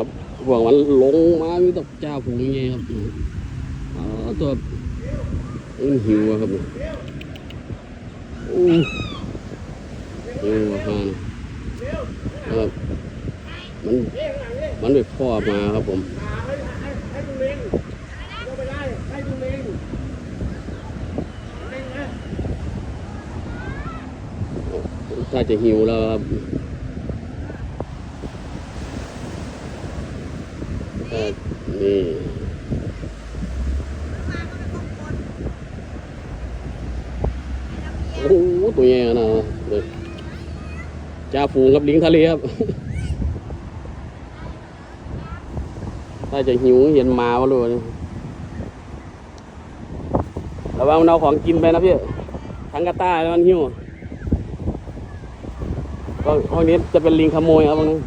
ครับพวกมันลงมามีตกเจ้าฝูงยังไงครับอตัวมันหิวครับเนี่ยโอ้โอ้ฮะครับมันมันไปพ่อมาครับผมถ้าจะหิวแล้วครับ นี่โอ้โหตัวใหญ่นะเลยจ่าฝูงครับลิงทะเลครับ ถ้าจะหิวเห็นมาวะเลยระวังเอาของกินไปนะพี่ทั้งกระต้ายแล้วมันหิวก็ห้องนี้จะเป็นลิงขโมยครับตรงนี้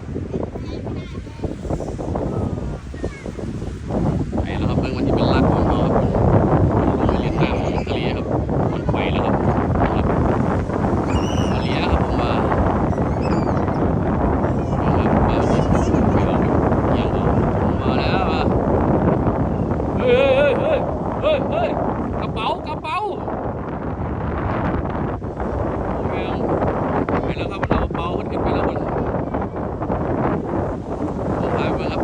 ไปแล้วครับเพิ่งมันจะเป็นรักของเขาครับลงไปเล่นน้ำในทะเลครับ มันไปแล้วครับนะครับทะเลครับผมมาเอาครับมาสิไปเอายังเอามาแล้วมาเฮ้ยเฮ้ยเฮ้ยเฮ้ยเฮ้ยกระเป๋ากระเป๋าโอเคครับ ไปแล้วครับเราเบาขึ้นขึ้นไปแล้วคนโอ้หายไปครับ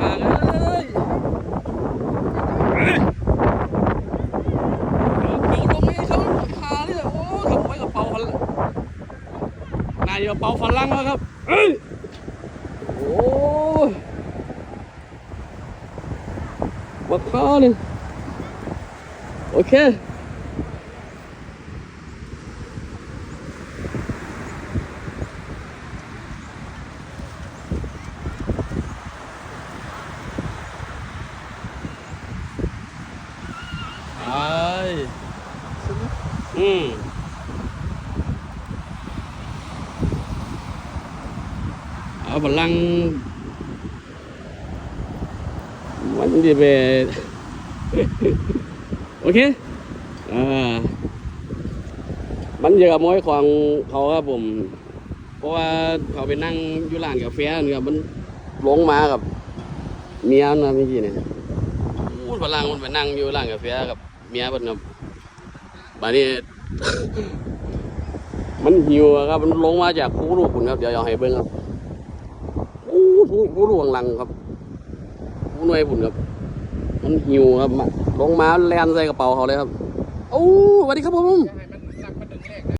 ห่างเลยเฮ้ยเดี๋ยวลงนี้เขาหาเลยโอ้ทำไมกระเป๋าฟัน นายกระเป๋าฟันลังแล้วครับเฮ้ยโอ้ยบักข้อนี่โอเคไปอืม เอาพลังมันจะไปโอเคอ่ามันเยอะขโมยของเขาครับผม เพราะว่าเขาไปนั่งอยู่ร้านกาแฟนี่ครับมันหลงมากับเมียนะเมื่อกี้เนี่ยพูดพลังมันไปนั่งอยู่ร้านกาแฟกับเมียเพิ่นครับบานี้ มันหิวครับ มันลงมาจากภูลูกคุณครับ เดี๋ยวเอาให้เบิ่งครับ โอ้ภูภูลูกข้างหลังครับภูหน่วยพุ่นครับ มันหิวครับลงมาแลนใส่กระเป๋าเขาเลยครับโอ้สวัสดีครับผม